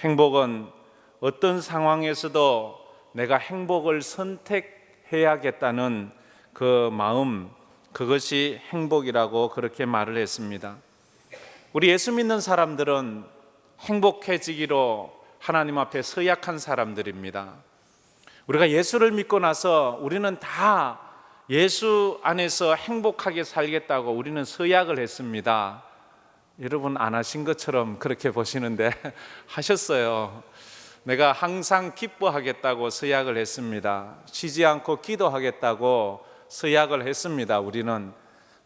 행복은 어떤 상황에서도 내가 행복을 선택해야겠다는 그 마음, 그것이 행복이라고 그렇게 말을 했습니다. 우리 예수 믿는 사람들은 행복해지기로 하나님 앞에 서약한 사람들입니다. 우리가 예수를 믿고 나서 우리는 다 예수 안에서 행복하게 살겠다고 우리는 서약을 했습니다. 여러분 안 하신 것처럼 그렇게 보시는데 하셨어요. 내가 항상 기뻐하겠다고 서약을 했습니다. 쉬지 않고 기도하겠다고 서약을 했습니다. 우리는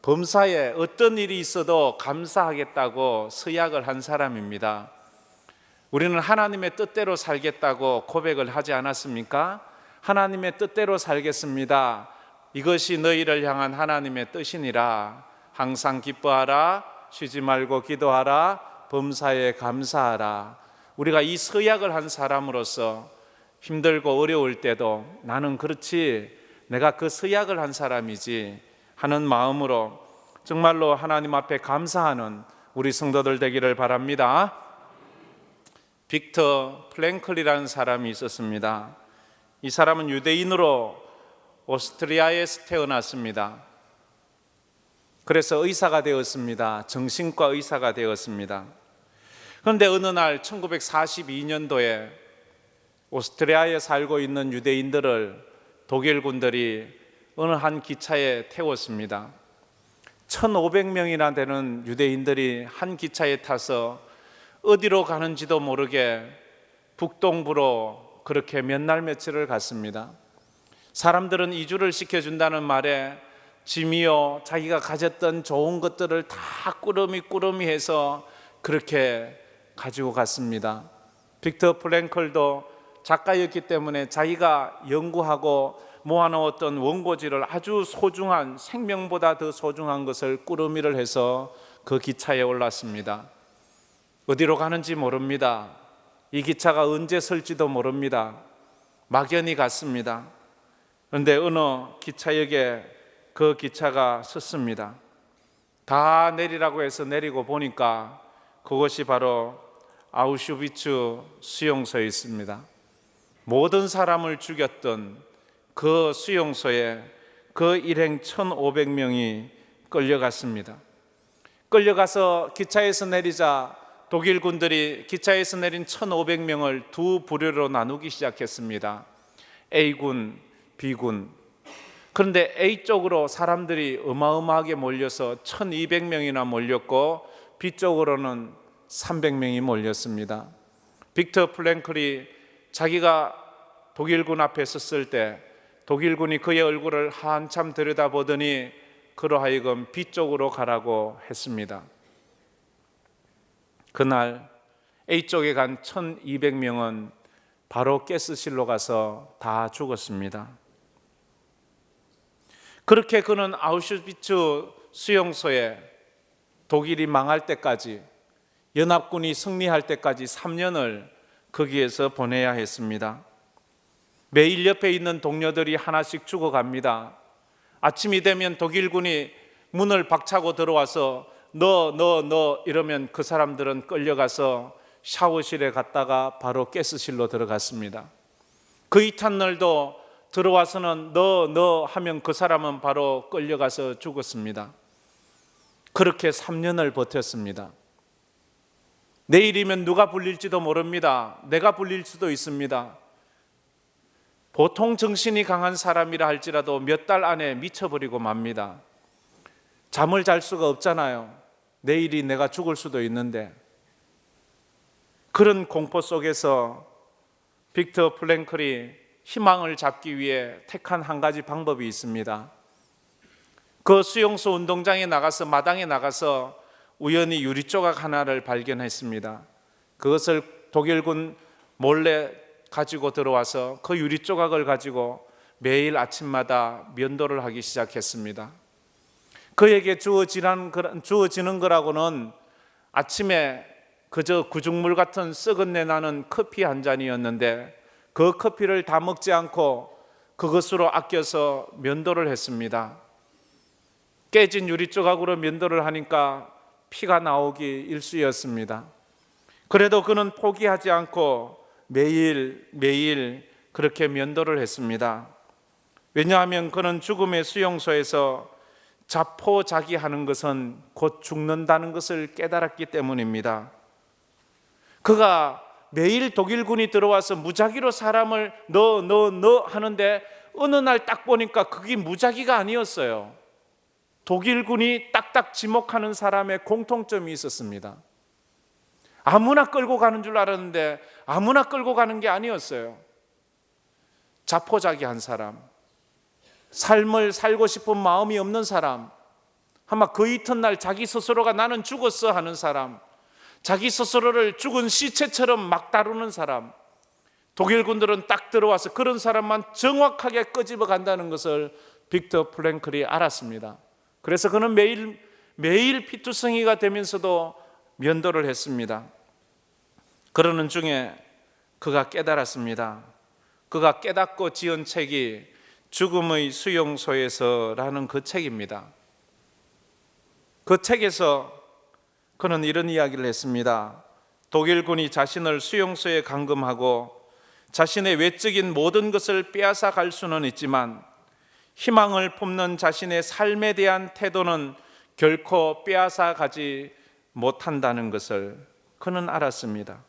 범사에 어떤 일이 있어도 감사하겠다고 서약을 한 사람입니다. 우리는 하나님의 뜻대로 살겠다고 고백을 하지 않았습니까? 하나님의 뜻대로 살겠습니다. 이것이 너희를 향한 하나님의 뜻이니라. 항상 기뻐하라. 쉬지 말고 기도하라. 범사에 감사하라. 우리가 이 서약을 한 사람으로서 힘들고 어려울 때도 나는 그렇지. 내가 그 서약을 한 사람이지 하는 마음으로 정말로 하나님 앞에 감사하는 우리 성도들 되기를 바랍니다. 빅터 플랭클이라는 사람이 있었습니다. 이 사람은 유대인으로 오스트리아에서 태어났습니다. 그래서 의사가 되었습니다. 정신과 의사가 되었습니다. 그런데 어느 날 1942년도에 오스트리아에 살고 있는 유대인들을 독일 군들이 어느 한 기차에 태웠습니다. 1,500명이나 되는 유대인들이 한 기차에 타서 어디로 가는지도 모르게 북동부로 그렇게 몇 날 며칠을 갔습니다. 사람들은 이주를 시켜준다는 말에 짐이요 자기가 가졌던 좋은 것들을 다 꾸러미 꾸러미 해서 그렇게 가지고 갔습니다. 빅터 플랭클도 작가였기 때문에 자기가 연구하고 모아놓았던 원고지를 아주 소중한 생명보다 더 소중한 것을 꾸러미를 해서 그 기차에 올랐습니다. 어디로 가는지 모릅니다. 이 기차가 언제 설지도 모릅니다. 막연히 갔습니다. 그런데 어느 기차역에 그 기차가 섰습니다. 다 내리라고 해서 내리고 보니까 그것이 바로 아우슈비츠 수용소에 있습니다. 모든 사람을 죽였던 그 수용소에 그 일행 1,500명이 끌려갔습니다. 끌려가서 기차에서 내리자 독일 군들이 기차에서 내린 1,500명을 두 부류로 나누기 시작했습니다. A군, B군. 그런데 A 쪽으로 사람들이 어마어마하게 몰려서 1,200명이나 몰렸고 B 쪽으로는 300명이 몰렸습니다. 빅터 플랭클이 자기가 독일군 앞에 섰을 때 독일군이 그의 얼굴을 한참 들여다보더니 그로 하여금 B 쪽으로 가라고 했습니다. 그날 A 쪽에 간 1200명은 바로 가스실로 가서 다 죽었습니다. 그렇게 그는 아우슈비츠 수용소에 독일이 망할 때까지 연합군이 승리할 때까지 3년을 거기에서 보내야 했습니다. 매일 옆에 있는 동료들이 하나씩 죽어갑니다. 아침이 되면 독일군이 문을 박차고 들어와서 너, 너, 너 이러면 그 사람들은 끌려가서 샤워실에 갔다가 바로 가스실로 들어갔습니다. 그 이튿날도 들어와서는 너, 너 하면 그 사람은 바로 끌려가서 죽었습니다. 그렇게 3년을 버텼습니다. 내일이면 누가 불릴지도 모릅니다. 내가 불릴 수도 있습니다. 보통 정신이 강한 사람이라 할지라도 몇 달 안에 미쳐버리고 맙니다. 잠을 잘 수가 없잖아요. 내일이 내가 죽을 수도 있는데. 그런 공포 속에서 빅터 플랭클이 희망을 잡기 위해 택한 한 가지 방법이 있습니다. 그 수용소 운동장에 나가서 마당에 나가서 우연히 유리 조각 하나를 발견했습니다. 그것을 독일군 몰래 가지고 들어와서 그 유리 조각을 가지고 매일 아침마다 면도를 하기 시작했습니다. 그에게 주어지는, 거라고는 아침에 그저 구죽물 같은 썩은 내 나는 커피 한 잔이었는데 그 커피를 다 먹지 않고 그것으로 아껴서 면도를 했습니다. 깨진 유리 조각으로 면도를 하니까 피가 나오기 일쑤였습니다. 그래도 그는 포기하지 않고 매일 매일 그렇게 면도를 했습니다. 왜냐하면 그는 죽음의 수용소에서 자포자기하는 것은 곧 죽는다는 것을 깨달았기 때문입니다. 그가 매일 독일군이 들어와서 무작위로 사람을 넣어 넣어 넣어 하는데 어느 날 딱 보니까 그게 무작위가 아니었어요. 독일군이 딱딱 지목하는 사람의 공통점이 있었습니다. 아무나 끌고 가는 줄 알았는데 아무나 끌고 가는 게 아니었어요. 자포자기 한 사람, 삶을 살고 싶은 마음이 없는 사람, 아마 그 이튿날 자기 스스로가 나는 죽었어 하는 사람, 자기 스스로를 죽은 시체처럼 막 다루는 사람, 독일군들은 딱 들어와서 그런 사람만 정확하게 끄집어 간다는 것을 빅터 플랭클이 알았습니다. 그래서 그는 매일 매일 피투성이가 되면서도 면도를 했습니다. 그러는 중에 그가 깨달았습니다. 그가 깨닫고 지은 책이 죽음의 수용소에서라는 그 책입니다. 그 책에서 그는 이런 이야기를 했습니다. 독일군이 자신을 수용소에 감금하고 자신의 외적인 모든 것을 빼앗아 갈 수는 있지만 희망을 품는 자신의 삶에 대한 태도는 결코 빼앗아 가지 못한다는 것을 그는 알았습니다.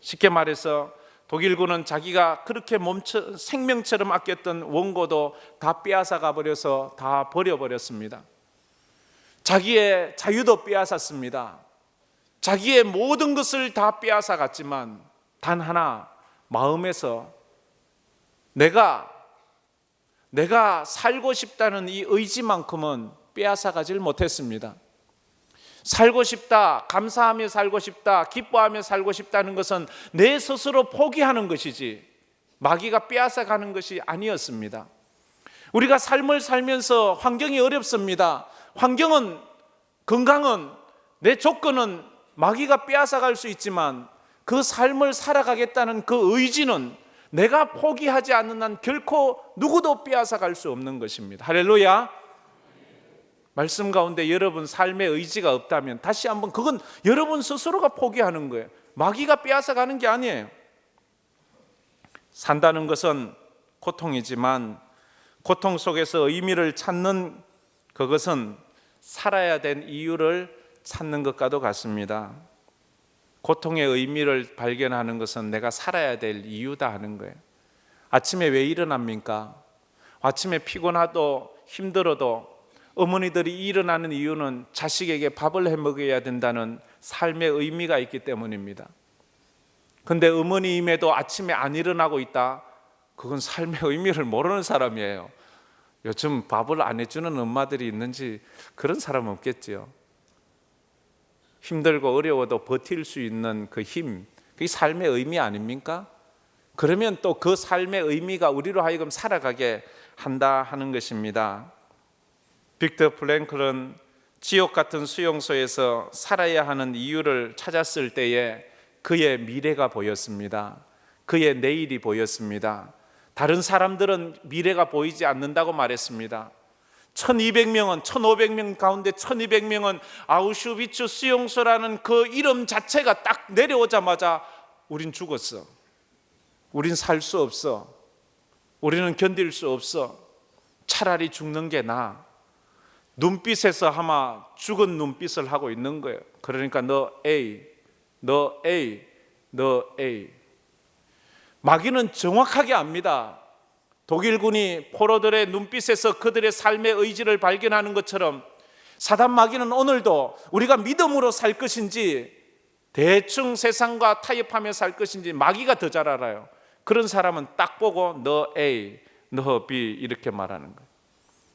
쉽게 말해서 독일군은 자기가 그렇게 몸처 생명처럼 아꼈던 원고도 다 빼앗아 가버려서 다 버려버렸습니다. 자기의 자유도 빼앗았습니다. 자기의 모든 것을 다 빼앗아 갔지만 단 하나 마음에서 내가 내가 살고 싶다는 이 의지만큼은 빼앗아 가질 못했습니다. 살고 싶다, 감사하며 살고 싶다, 기뻐하며 살고 싶다는 것은 내 스스로 포기하는 것이지 마귀가 빼앗아 가는 것이 아니었습니다. 우리가 삶을 살면서 환경이 어렵습니다. 환경은 건강은 내 조건은 마귀가 빼앗아 갈 수 있지만 그 삶을 살아가겠다는 그 의지는 내가 포기하지 않는 한 결코 누구도 빼앗아 갈 수 없는 것입니다. 할렐루야. 말씀 가운데 여러분 삶의 의지가 없다면 다시 한번 그건 여러분 스스로가 포기하는 거예요. 마귀가 빼앗아 가는 게 아니에요. 산다는 것은 고통이지만 고통 속에서 의미를 찾는 그것은 살아야 된 이유를 찾는 것과도 같습니다. 고통의 의미를 발견하는 것은 내가 살아야 될 이유다 하는 거예요. 아침에 왜 일어납니까? 아침에 피곤하도 힘들어도 어머니들이 일어나는 이유는 자식에게 밥을 해 먹여야 된다는 삶의 의미가 있기 때문입니다. 근데 어머니임에도 아침에 안 일어나고 있다? 그건 삶의 의미를 모르는 사람이에요. 요즘 밥을 안 해주는 엄마들이 있는지 그런 사람 없겠지요. 힘들고 어려워도 버틸 수 있는 그 힘, 그게 삶의 의미 아닙니까? 그러면 또 그 삶의 의미가 우리로 하여금 살아가게 한다 하는 것입니다. 빅터 플랭클은 지옥 같은 수용소에서 살아야 하는 이유를 찾았을 때에 그의 미래가 보였습니다. 그의 내일이 보였습니다. 다른 사람들은 미래가 보이지 않는다고 말했습니다. 1200명은 1500명 가운데 1200명은 아우슈비츠 수용소라는 그 이름 자체가 딱 내려오자마자 우린 죽었어. 우린 살 수 없어. 우리는 견딜 수 없어. 차라리 죽는 게 나아. 눈빛에서 아마 죽은 눈빛을 하고 있는 거예요. 그러니까 너 A, 너 A, 너 A. 마귀는 정확하게 압니다. 독일군이 포로들의 눈빛에서 그들의 삶의 의지를 발견하는 것처럼 사단 마귀는 오늘도 우리가 믿음으로 살 것인지 대충 세상과 타협하며 살 것인지 마귀가 더 잘 알아요. 그런 사람은 딱 보고 너 A, 너 B 이렇게 말하는 거예요.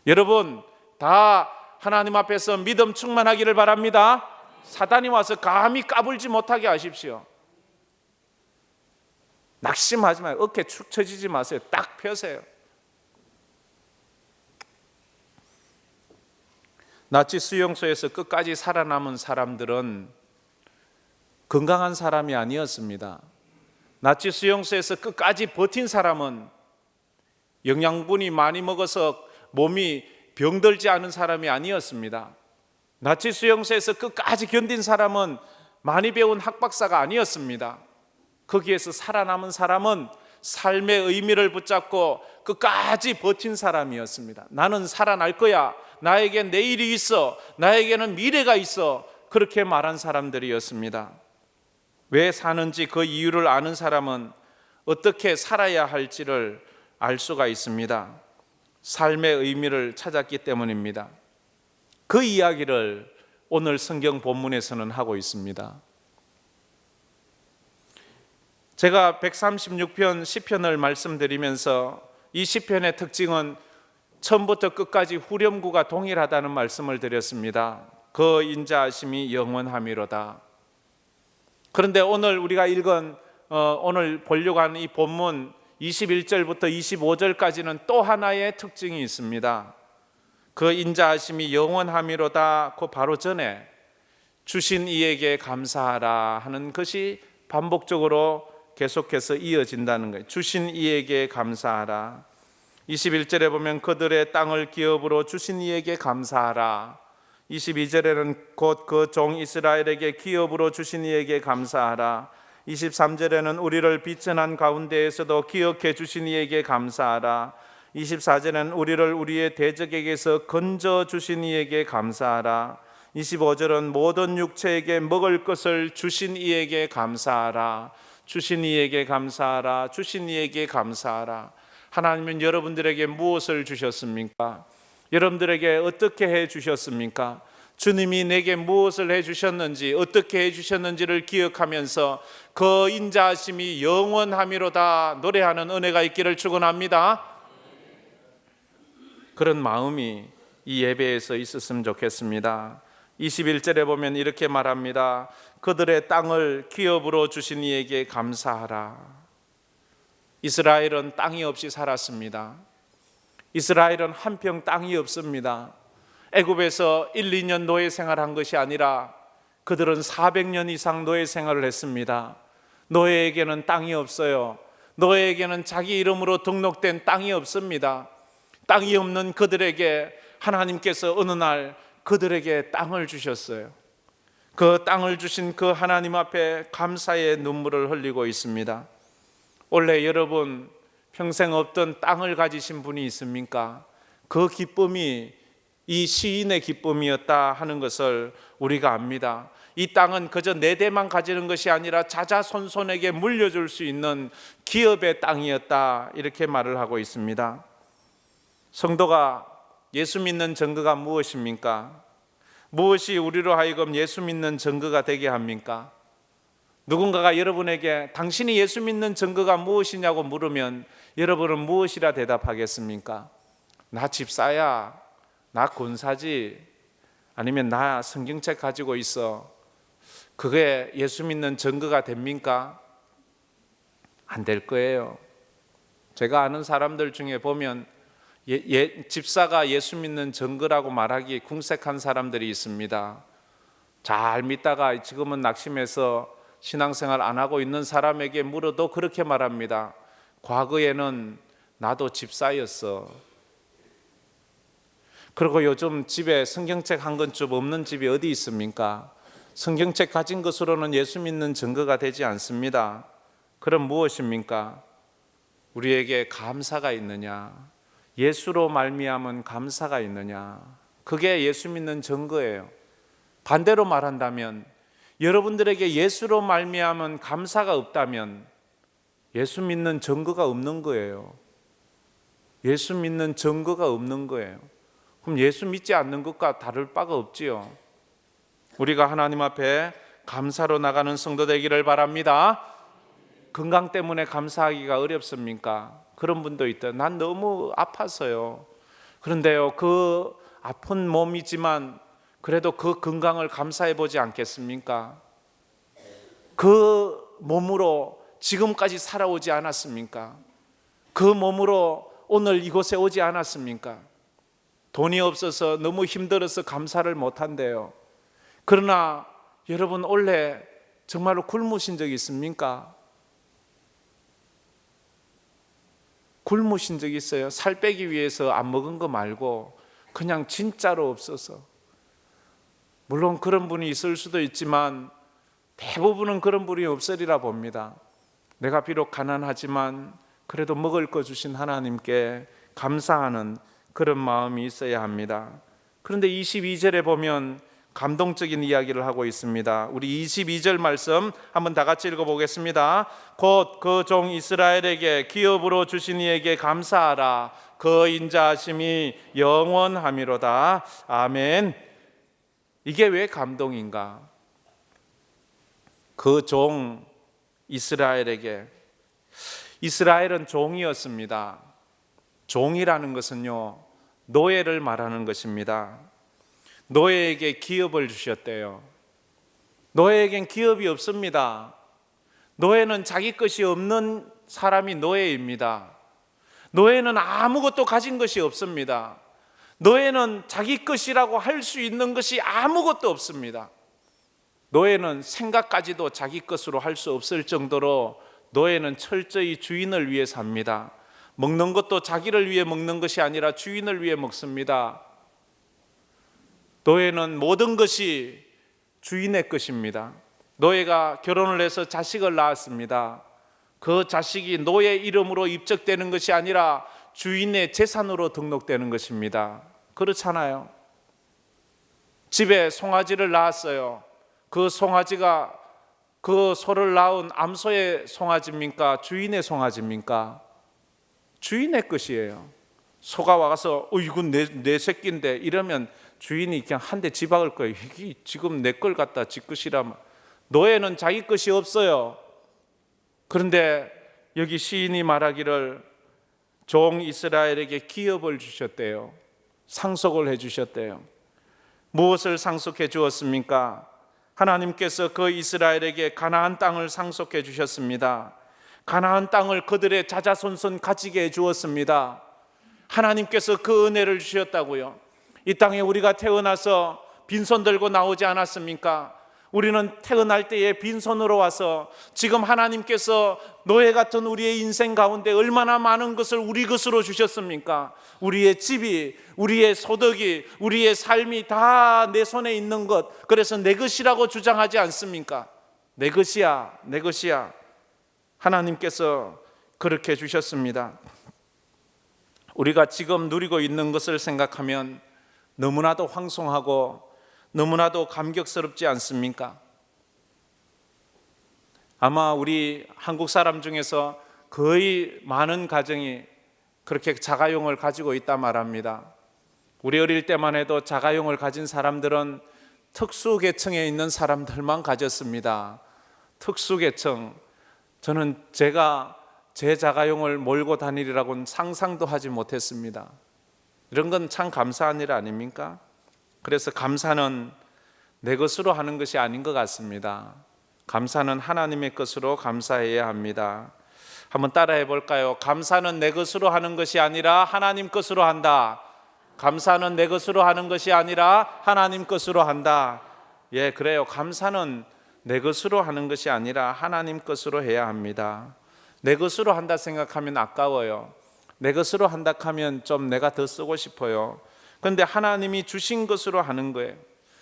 여러분 다 하나님 앞에서 믿음 충만하기를 바랍니다. 사단이 와서 감히 까불지 못하게 하십시오. 낙심하지 마요. 어깨 축 처지지 마세요. 딱 펴세요. 나치 수용소에서 끝까지 살아남은 사람들은 건강한 사람이 아니었습니다. 나치 수용소에서 끝까지 버틴 사람은 영양분이 많이 먹어서 몸이 병들지 않은 사람이 아니었습니다. 나치 수용소에서 끝까지 견딘 사람은 많이 배운 학박사가 아니었습니다. 거기에서 살아남은 사람은 삶의 의미를 붙잡고 끝까지 버틴 사람이었습니다. 나는 살아날 거야. 나에게 내일이 있어. 나에게는 미래가 있어. 그렇게 말한 사람들이었습니다. 왜 사는지 그 이유를 아는 사람은 어떻게 살아야 할지를 알 수가 있습니다. 삶의 의미를 찾았기 때문입니다. 그 이야기를 오늘 성경 본문에서는 하고 있습니다. 제가 136편 시편을 말씀드리면서 이 시편의 특징은 처음부터 끝까지 후렴구가 동일하다는 말씀을 드렸습니다. 그 인자하심이 영원함이로다. 그런데 오늘 우리가 읽은 어, 오늘 보려고 하는 이 본문 21절부터 25절까지는 또 하나의 특징이 있습니다. 그 인자하심이 영원함이로다. 그 바로 전에 주신 이에게 감사하라 하는 것이 반복적으로 계속해서 이어진다는 거예요. 주신 이에게 감사하라. 21절에 보면 그들의 땅을 기업으로 주신 이에게 감사하라. 22절에는 곧 그 종 이스라엘에게 기업으로 주신 이에게 감사하라. 23절에는 우리를 비천한 가운데에서도 기억해 주신 이에게 감사하라. 24절에는 우리를 우리의 대적에게서 건져 주신 이에게 감사하라. 25절은 모든 육체에게 먹을 것을 주신 이에게 감사하라. 주신 이에게 감사하라. 주신 이에게 감사하라. 하나님은 여러분들에게 무엇을 주셨습니까? 여러분들에게 어떻게 해 주셨습니까? 주님이 내게 무엇을 해 주셨는지 어떻게 해 주셨는지를 기억하면서 그 인자하심이 영원함이로다 노래하는 은혜가 있기를 축원합니다. 그런 마음이 이 예배에서 있었으면 좋겠습니다. 21절에 보면 이렇게 말합니다. 그들의 땅을 기업으로 주신 이에게 감사하라. 이스라엘은 땅이 없이 살았습니다. 이스라엘은 한평 땅이 없습니다. 애굽에서 1, 2년 노예 생활한 것이 아니라 그들은 400년 이상 노예 생활을 했습니다. 노예에게는 땅이 없어요. 노예에게는 자기 이름으로 등록된 땅이 없습니다. 땅이 없는 그들에게 하나님께서 어느 날 그들에게 땅을 주셨어요. 그 땅을 주신 그 하나님 앞에 감사의 눈물을 흘리고 있습니다. 원래 여러분 평생 없던 땅을 가지신 분이 있습니까? 그 기쁨이 이 시인의 기쁨이었다 하는 것을 우리가 압니다. 이 땅은 그저 내 대만 가지는 것이 아니라 자자손손에게 물려줄 수 있는 기업의 땅이었다 이렇게 말을 하고 있습니다. 성도가 예수 믿는 증거가 무엇입니까? 무엇이 우리로 하여금 예수 믿는 증거가 되게 합니까? 누군가가 여러분에게 당신이 예수 믿는 증거가 무엇이냐고 물으면 여러분은 무엇이라 대답하겠습니까? 나 집사야, 나 군사지, 아니면 나 성경책 가지고 있어. 그게 예수 믿는 증거가 됩니까? 안 될 거예요. 제가 아는 사람들 중에 보면 예, 예, 집사가 예수 믿는 증거라고 말하기 궁색한 사람들이 있습니다. 잘 믿다가 지금은 낙심해서 신앙생활 안 하고 있는 사람에게 물어도 그렇게 말합니다. 과거에는 나도 집사였어. 그리고 요즘 집에 성경책 한 권쯤 없는 집이 어디 있습니까? 성경책 가진 것으로는 예수 믿는 증거가 되지 않습니다. 그럼 무엇입니까? 우리에게 감사가 있느냐? 예수로 말미암은 감사가 있느냐? 그게 예수 믿는 증거예요. 반대로 말한다면 여러분들에게 예수로 말미암은 감사가 없다면 예수 믿는 증거가 없는 거예요. 예수 믿는 증거가 없는 거예요. 그럼 예수 믿지 않는 것과 다를 바가 없지요. 우리가 하나님 앞에 감사로 나가는 성도 되기를 바랍니다. 건강 때문에 감사하기가 어렵습니까? 그런 분도 있다. 난 너무 아파서요. 그런데요, 그 아픈 몸이지만 그래도 그 건강을 감사해 보지 않겠습니까? 그 몸으로 지금까지 살아오지 않았습니까? 그 몸으로 오늘 이곳에 오지 않았습니까? 돈이 없어서 너무 힘들어서 감사를 못 한대요. 그러나 여러분 원래 정말로 굶으신 적 있습니까? 굶으신 적 있어요? 살 빼기 위해서 안 먹은 거 말고 그냥 진짜로 없어서. 물론 그런 분이 있을 수도 있지만 대부분은 그런 분이 없으리라 봅니다. 내가 비록 가난하지만 그래도 먹을 거 주신 하나님께 감사하는 그런 마음이 있어야 합니다. 그런데 22절에 보면 감동적인 이야기를 하고 있습니다. 우리 22절 말씀 한번 다 같이 읽어 보겠습니다. 곧 그 종 이스라엘에게 기업으로 주신 이에게 감사하라. 그 인자하심이 영원함이로다. 아멘. 이게 왜 감동인가? 그 종 이스라엘에게 이스라엘은 종이었습니다. 종이라는 것은요, 노예를 말하는 것입니다. 노예에게 기업을 주셨대요. 노예에겐 기업이 없습니다. 노예는 자기 것이 없는 사람이 노예입니다. 노예는 아무것도 가진 것이 없습니다. 노예는 자기 것이라고 할 수 있는 것이 아무것도 없습니다. 노예는 생각까지도 자기 것으로 할 수 없을 정도로 노예는 철저히 주인을 위해 삽니다. 먹는 것도 자기를 위해 먹는 것이 아니라 주인을 위해 먹습니다. 노예는 모든 것이 주인의 것입니다. 노예가 결혼을 해서 자식을 낳았습니다. 그 자식이 노예 이름으로 입적되는 것이 아니라 주인의 재산으로 등록되는 것입니다. 그렇잖아요. 집에 송아지를 낳았어요. 그 송아지가 그 소를 낳은 암소의 송아지입니까? 주인의 송아지입니까? 주인의 것이에요. 소가 와서 어 이건 내, 내 새끼인데 이러면 주인이 그냥 한 대 집박을 거예요. 이게 지금 내 걸 갖다 지 것이라 노예는 자기 것이 없어요. 그런데 여기 시인이 말하기를 종 이스라엘에게 기업을 주셨대요. 상속을 해 주셨대요. 무엇을 상속해 주었습니까? 하나님께서 그 이스라엘에게 가나안 땅을 상속해 주셨습니다. 가나안 땅을 그들의 자자손손 가지게 해 주었습니다. 하나님께서 그 은혜를 주셨다고요. 이 땅에 우리가 태어나서 빈손 들고 나오지 않았습니까? 우리는 태어날 때에 빈손으로 와서 지금 하나님께서 노예 같은 우리의 인생 가운데 얼마나 많은 것을 우리 것으로 주셨습니까? 우리의 집이, 우리의 소득이, 우리의 삶이 다 내 손에 있는 것. 그래서 내 것이라고 주장하지 않습니까? 내 것이야, 내 것이야. 하나님께서 그렇게 주셨습니다. 우리가 지금 누리고 있는 것을 생각하면 너무나도 황송하고 너무나도 감격스럽지 않습니까? 아마 우리 한국 사람 중에서 거의 많은 가정이 그렇게 자가용을 가지고 있다 말합니다. 우리 어릴 때만 해도 자가용을 가진 사람들은 특수 계층에 있는 사람들만 가졌습니다. 특수 계층. 저는 제가 제 자가용을 몰고 다니리라고는 상상도 하지 못했습니다. 이런 건 참 감사한 일 아닙니까? 그래서 감사는 내 것으로 하는 것이 아닌 것 같습니다. 감사는 하나님의 것으로 감사해야 합니다. 한번 따라해 볼까요? 감사는 내 것으로 하는 것이 아니라 하나님 것으로 한다. 감사는 내 것으로 하는 것이 아니라 하나님 것으로 한다. 예, 그래요. 감사는 내 것으로 하는 것이 아니라 하나님 것으로 해야 합니다. 내 것으로 한다 생각하면 아까워요. 내 것으로 한다 하면 좀 내가 더 쓰고 싶어요. 그런데 하나님이 주신 것으로 하는 거예요.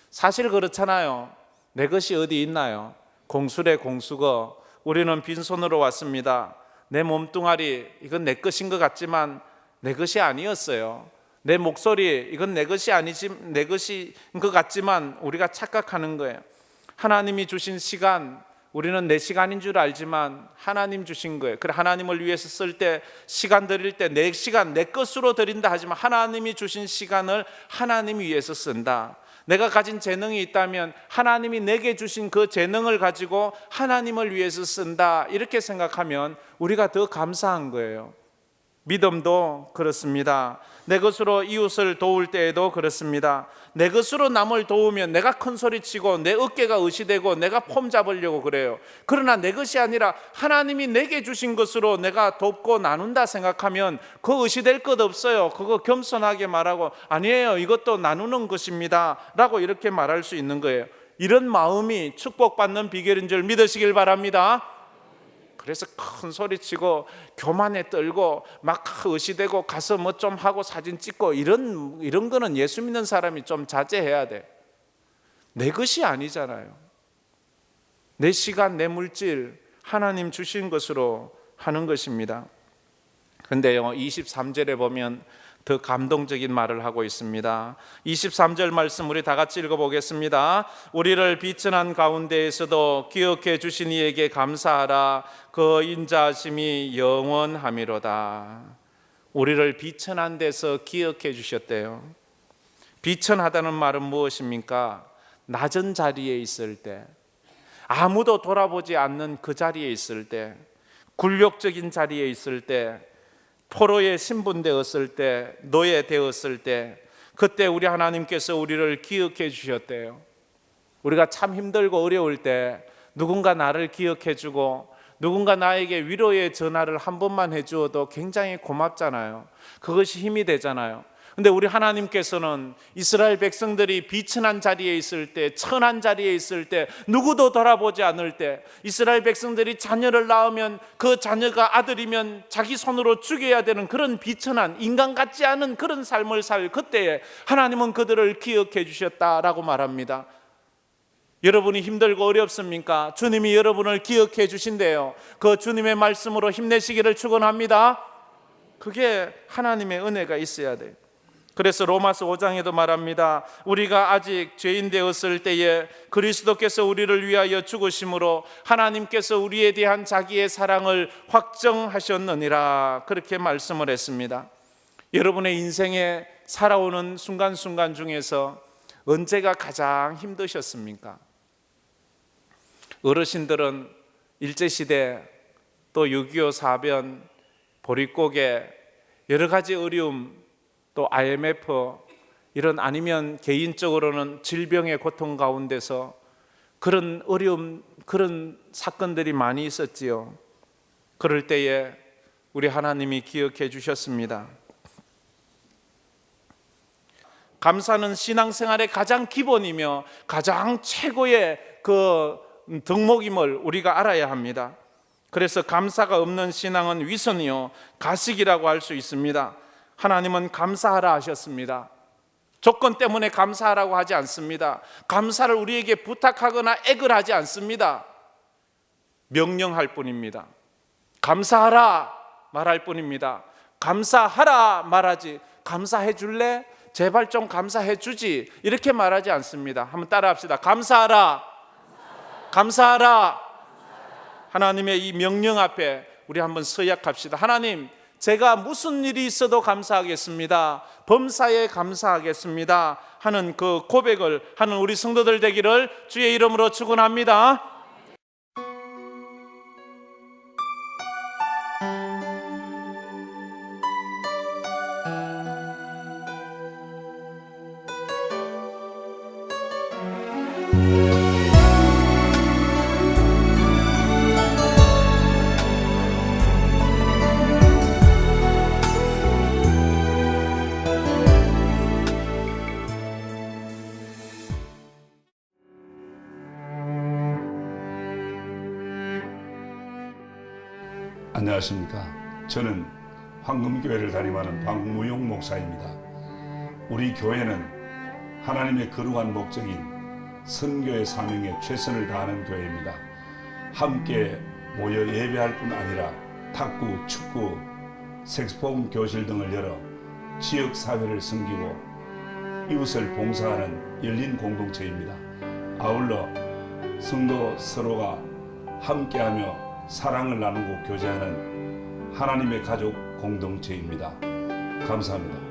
사실 그렇잖아요. 내 것이 어디 있나요? 공수래 공수거. 우리는 빈손으로 왔습니다. 내 몸뚱아리 이건 내 것인 것 같지만 내 것이 아니었어요. 내 목소리 이건 내 것이 아니지 내 것인 것 같지만 우리가 착각하는 거예요. 하나님이 주신 시간 우리는 내 시간인 줄 알지만 하나님 주신 거예요. 그래 하나님을 위해서 쓸 때 시간 드릴 때 내 시간 내 것으로 드린다 하지만 하나님이 주신 시간을 하나님 위해서 쓴다. 내가 가진 재능이 있다면 하나님이 내게 주신 그 재능을 가지고 하나님을 위해서 쓴다. 이렇게 생각하면 우리가 더 감사한 거예요. 믿음도 그렇습니다. 내 것으로 이웃을 도울 때에도 그렇습니다. 내 것으로 남을 도우면 내가 큰 소리 치고 내 어깨가 의시되고 내가 폼 잡으려고 그래요. 그러나 내 것이 아니라 하나님이 내게 주신 것으로 내가 돕고 나눈다 생각하면 그 의시될 것 없어요. 그거 겸손하게 말하고 아니에요. 이것도 나누는 것입니다. 라고 이렇게 말할 수 있는 거예요. 이런 마음이 축복받는 비결인 줄 믿으시길 바랍니다. 그래서 큰 소리 치고 교만에 떨고 막 의시되고 가서 뭐 좀 하고 사진 찍고 이런 이런 거는 예수 믿는 사람이 좀 자제해야 돼. 내 것이 아니잖아요. 내 시간, 내 물질 하나님 주신 것으로 하는 것입니다. 근데요, 23절에 보면 더 감동적인 말을 하고 있습니다. 23절 말씀 우리 다 같이 읽어보겠습니다. 우리를 비천한 가운데에서도 기억해 주신 이에게 감사하라. 그 인자하심이 영원함이로다. 우리를 비천한 데서 기억해 주셨대요. 비천하다는 말은 무엇입니까? 낮은 자리에 있을 때, 아무도 돌아보지 않는 그 자리에 있을 때, 굴욕적인 자리에 있을 때, 포로에 신분되었을 때, 노예 되었을 때, 그때 우리 하나님께서 우리를 기억해 주셨대요. 우리가 참 힘들고 어려울 때 누군가 나를 기억해 주고 누군가 나에게 위로의 전화를 한 번만 해 주어도 굉장히 고맙잖아요. 그것이 힘이 되잖아요. 근데 우리 하나님께서는 이스라엘 백성들이 비천한 자리에 있을 때, 천한 자리에 있을 때, 누구도 돌아보지 않을 때, 이스라엘 백성들이 자녀를 낳으면 그 자녀가 아들이면 자기 손으로 죽여야 되는 그런 비천한 인간 같지 않은 그런 삶을 살 그때에 하나님은 그들을 기억해 주셨다라고 말합니다. 여러분이 힘들고 어렵습니까? 주님이 여러분을 기억해 주신대요. 그 주님의 말씀으로 힘내시기를 축원합니다. 그게 하나님의 은혜가 있어야 돼요. 그래서 로마서 5장에도 말합니다. 우리가 아직 죄인 되었을 때에 그리스도께서 우리를 위하여 죽으심으로 하나님께서 우리에 대한 자기의 사랑을 확정하셨느니라 그렇게 말씀을 했습니다. 여러분의 인생에 살아오는 순간순간 중에서 언제가 가장 힘드셨습니까? 어르신들은 일제시대 또 6.25 사변 보릿고개 여러 가지 어려움 또 IMF 이런 아니면 개인적으로는 질병의 고통 가운데서 그런 어려움 그런 사건들이 많이 있었지요. 그럴 때에 우리 하나님이 기억해 주셨습니다. 감사는 신앙생활의 가장 기본이며 가장 최고의 그 덕목임을 우리가 알아야 합니다. 그래서 감사가 없는 신앙은 위선이요 가식이라고 할 수 있습니다. 하나님은 감사하라 하셨습니다. 조건 때문에 감사하라고 하지 않습니다. 감사를 우리에게 부탁하거나 액을 하지 않습니다. 명령할 뿐입니다. 감사하라 말할 뿐입니다. 감사하라 말하지 감사해 줄래? 제발 좀 감사해 주지 이렇게 말하지 않습니다. 한번 따라 합시다. 감사하라. 감사하라. 하나님의 이 명령 앞에 우리 한번 서약합시다. 하나님, 제가 무슨 일이 있어도 감사하겠습니다. 범사에 감사하겠습니다. 하는 그 고백을 하는 우리 성도들 되기를 주의 이름으로 축원합니다. 담임하는 박무용 목사입니다. 우리 교회는 하나님의 거룩한 목적인 선교의 사명에 최선을 다하는 교회입니다. 함께 모여 예배할 뿐 아니라 탁구, 축구, 색소폰 교실 등을 열어 지역 사회를 섬기고 이웃을 봉사하는 열린 공동체입니다. 아울러 성도 서로가 함께하며 사랑을 나누고 교제하는 하나님의 가족 공동체입니다. 감사합니다.